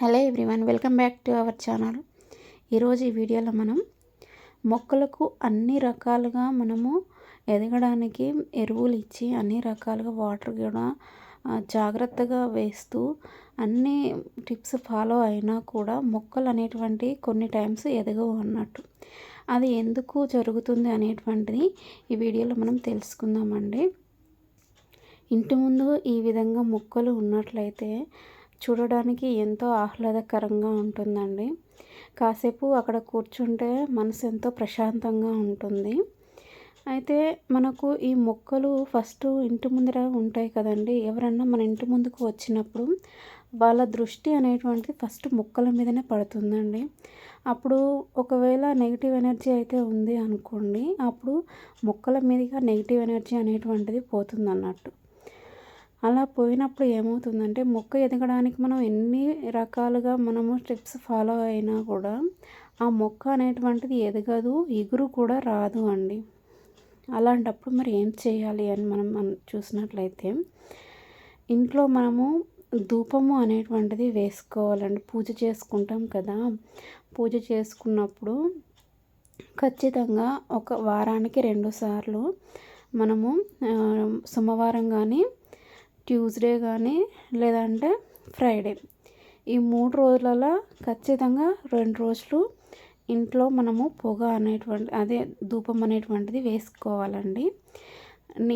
Hello everyone welcome back to our channel. ఈరోజు ఈ వీడియోలో మనం మొక్కలకు అన్ని రకాలుగా మనము ఎదగడానికి ఎరువులు ఇచ్చి అన్ని రకాలుగా వాటర్ కూడా జాగ్రత్తగా వేస్తూ అన్ని టిప్స్ ఫాలో అయినా కూడా మొక్కలు అనేటువంటి కొన్ని టైమ్స్ ఎదగవు అన్నట్టు. అది ఎందుకు జరుగుతుంది అనేటువంటిది ఈ వీడియోలో మనం తెలుసుకుందామండి. ఇంటి ముందు ఈ విధంగా మొక్కలు ఉన్నట్లయితే చూడడానికి ఎంతో ఆహ్లాదకరంగా ఉంటుందండి. కాసేపు అక్కడ కూర్చుంటే మనసు ఎంతో ప్రశాంతంగా ఉంటుంది. అయితే మనకు ఈ మొక్కలు ఫస్ట్ ఇంటి ముందర ఉంటాయి కదండి. ఎవరన్నా మన ఇంటి ముందుకు వచ్చినప్పుడు వాళ్ళ దృష్టి అనేటువంటిది ఫస్ట్ మొక్కల మీదనే పడుతుందండి. అప్పుడు ఒకవేళ నెగిటివ్ ఎనర్జీ అయితే ఉంది అనుకోండి అప్పుడు మొక్కల మీదుగా నెగిటివ్ ఎనర్జీ అనేటువంటిది పోతుంది అన్నట్టు అలా పోయినప్పుడు ఏమవుతుందంటే మొక్క ఎదగడానికి మనం ఎన్ని రకాలుగా మనము స్టెప్స్ ఫాలో అయినా కూడా ఆ మొక్క అనేటువంటిది ఎదగదు ఎగురు కూడా రాదు అండి. అలాంటప్పుడు మరి ఏం చేయాలి అని మనం మనం చూసినట్లయితే ఇంట్లో మనము ధూపము అనేటువంటిది వేసుకోవాలండి. పూజ చేసుకుంటాం కదా. పూజ చేసుకున్నప్పుడు ఖచ్చితంగా ఒక వారానికి రెండు సార్లు మనము సోమవారం కానీ ట్యూస్డే కానీ లేదంటే ఫ్రైడే. ఈ మూడు రోజులలో ఖచ్చితంగా రెండు రోజులు ఇంట్లో మనము పొగ అనేటువంటి అదే ధూపం అనేటువంటిది వేసుకోవాలండి.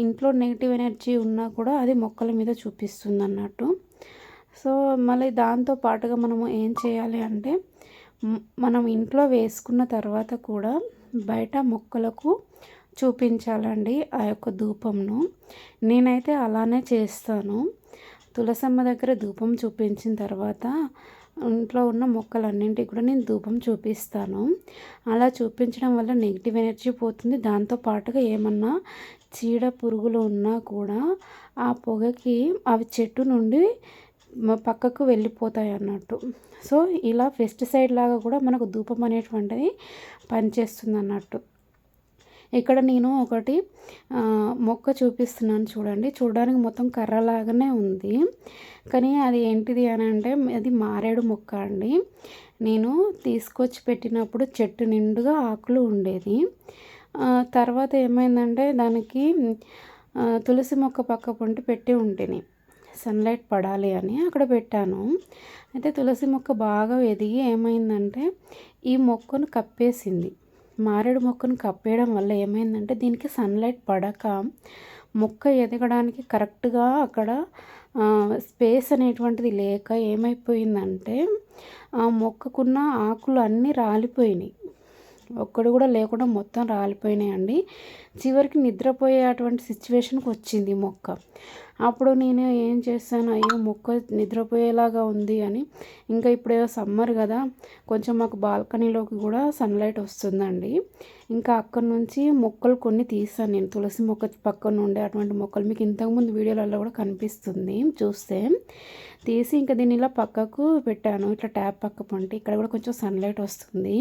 ఇంట్లో నెగిటివ్ ఎనర్జీ ఉన్నా కూడా అది మొక్కల మీద చూపిస్తుంది అన్నట్టు సో మళ్ళీ దాంతో పాటుగా మనము ఏం చేయాలి అంటే మనం ఇంట్లో వేసుకున్న తర్వాత కూడా బయట మొక్కలకు చూపించాలండి ఆ యొక్క ధూపంను. నేనైతే అలానే చేస్తాను. తులసమ్మ దగ్గర ధూపం చూపించిన తర్వాత ఇంట్లో ఉన్న మొక్కలన్నింటికి కూడా నేను ధూపం చూపిస్తాను. అలా చూపించడం వల్ల నెగిటివ్ ఎనర్జీ పోతుంది. దాంతో పాటుగా ఏమన్నా చీడ పురుగులు ఉన్నా కూడా ఆ పొగకి అవి చెట్టు నుండి పక్కకు వెళ్ళిపోతాయి అన్నట్టు. సో ఇలా పెస్టిసైడ్ లాగా కూడా మనకు ధూపం అనేటువంటిది పనిచేస్తుంది అన్నట్టు. ఇక్కడ నేను ఒకటి మొక్క చూపిస్తున్నాను చూడండి. చూడడానికి మొత్తం కర్రలాగానే ఉంది. కానీ అది ఏంటిది అని అంటే అది మారేడు మొక్క అండి. నేను తీసుకొచ్చి పెట్టినప్పుడు చెట్టు నిండుగా ఆకులు ఉండేది. తర్వాత ఏమైందంటే దానికి తులసి మొక్క పక్క పొంటి పెట్టి ఉంటేని. సన్లైట్ పడాలి అని అక్కడ పెట్టాను. అయితే తులసి మొక్క బాగా ఎదిగి ఏమైందంటే ఈ మొక్కను కప్పేసింది. మారేడు మొక్కను కప్పేయడం వల్ల ఏమైందంటే దీనికి సన్లైట్ పడక మొక్క ఎదగడానికి కరెక్ట్గా అక్కడ స్పేస్ అనేటువంటిది లేక ఏమైపోయిందంటే ఆ మొక్కకున్న ఆకులు అన్నీ రాలిపోయినాయి. ఒక్కడు కూడా లేకుండా మొత్తం రాలిపోయినాయండి. చివరికి నిద్రపోయే అటువంటి సిచ్యువేషన్కి వచ్చింది మొక్క. అప్పుడు నేను ఏం చేశాను అయ్యో మొక్క నిద్రపోయేలాగా ఉంది అని. ఇంకా ఇప్పుడు సమ్మర్ కదా కొంచెం మాకు బాల్కనీలోకి కూడా సన్లైట్ వస్తుందండి. ఇంకా అక్కడి నుంచి మొక్కలు కొన్ని తీసాను నేను. తులసి మొక్క పక్కన ఉండే అటువంటి మొక్కలు మీకు ఇంతకుముందు వీడియోలలో కూడా కనిపిస్తుంది చూస్తే. తీసి ఇంకా దీన్ని ఇలా పక్కకు పెట్టాను. ఇట్లా ట్యాప్ పక్క పంటే ఇక్కడ కూడా కొంచెం సన్లైట్ వస్తుంది.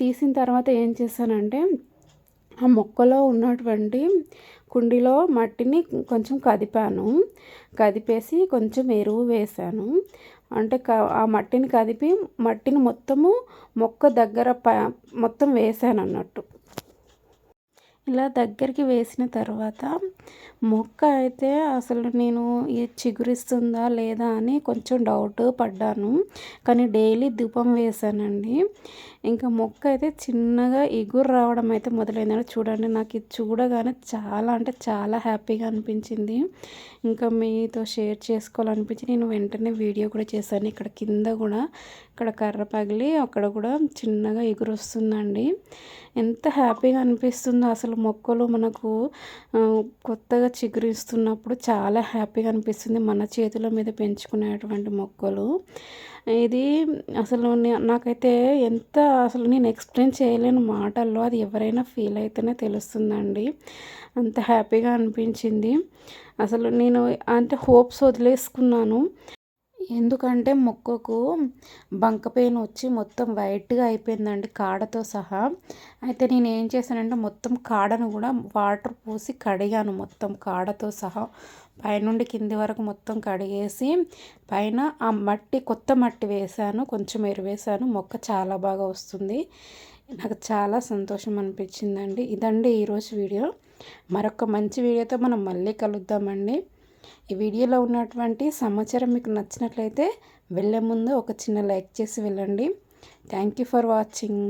తీసిన తర్వాత ఏం చేశానంటే ఆ మొక్కలో ఉన్నటువంటి కుండీలో మట్టిని కొంచెం కదిపాను. కదిపేసి కొంచెం ఎరువు వేశాను. అంటే క ఆ మట్టిని కదిపి మట్టిని మొత్తము మొక్క దగ్గర ప మొత్తం వేసాను అన్నట్టు ఇలా దగ్గరికి వేసిన తర్వాత మొక్క అయితే అసలు నేను చిగురిస్తుందా లేదా అని కొంచెం డౌట్ పడ్డాను. కానీ డైలీ దూపం వేసానండి ఇంకా మొక్క అయితే చిన్నగా ఎగురు రావడం అయితే మొదలైందండి. చూడండి నాకు ఇది చూడగానే చాలా అంటే చాలా హ్యాపీగా అనిపించింది. ఇంకా మీతో షేర్ చేసుకోవాలనిపించి నేను వెంటనే వీడియో కూడా చేశాను. ఇక్కడ కింద కూడా ఇక్కడ కర్ర పగిలి అక్కడ కూడా చిన్నగా ఎగురు వస్తుందండి ఎంత హ్యాపీగా అనిపిస్తుందో అసలు మొక్కలు మనకు కొత్తగా చిగురిస్తున్నప్పుడు చాలా హ్యాపీగా అనిపిస్తుంది మన చేతుల మీద పెంచుకునేటువంటి మొక్కలు. ఇది అసలు నాకైతే ఎంత అసలు నేను ఎక్స్ప్లెయిన్ చేయలేను మాటల్లో అది ఎవరైనా ఫీల్ అయితేనే తెలుస్తుందండి. అంత హ్యాపీగా అనిపించింది. అసలు నేను అంటే హోప్స్ వదిలేసుకున్నాను. ఎందుకంటే మొక్కకు బంక పెయిన్ వచ్చి మొత్తం వైట్గా అయిపోయిందండి కాడతో సహా. అయితే నేను ఏం చేశానంటే మొత్తం కాడను కూడా వాటర్ పోసి కడిగాను మొత్తం కాడతో సహా. పైనుండి కింది వరకు మొత్తం కడిగేసి పైన ఆ మట్టి కొత్త మట్టి వేసాను కొంచెం ఎరువేసాను మొక్క చాలా బాగా వస్తుంది. నాకు చాలా సంతోషం అనిపించిందండి. ఇదండి ఈరోజు వీడియో. మరొక మంచి వీడియోతో మనం మళ్ళీ కలుద్దామండి. ఈ వీడియోలో ఉన్నటువంటి సమాచారం మీకు నచ్చినట్లయితే వెళ్ళే ముందు ఒక చిన్న లైక్ చేసి వెళ్ళండి. Thank you for watching.